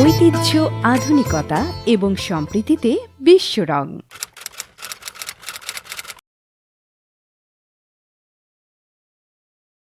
ঐতিহ্য আধুনিকতা এবং সম্প্রীতিতে বিশ্বরং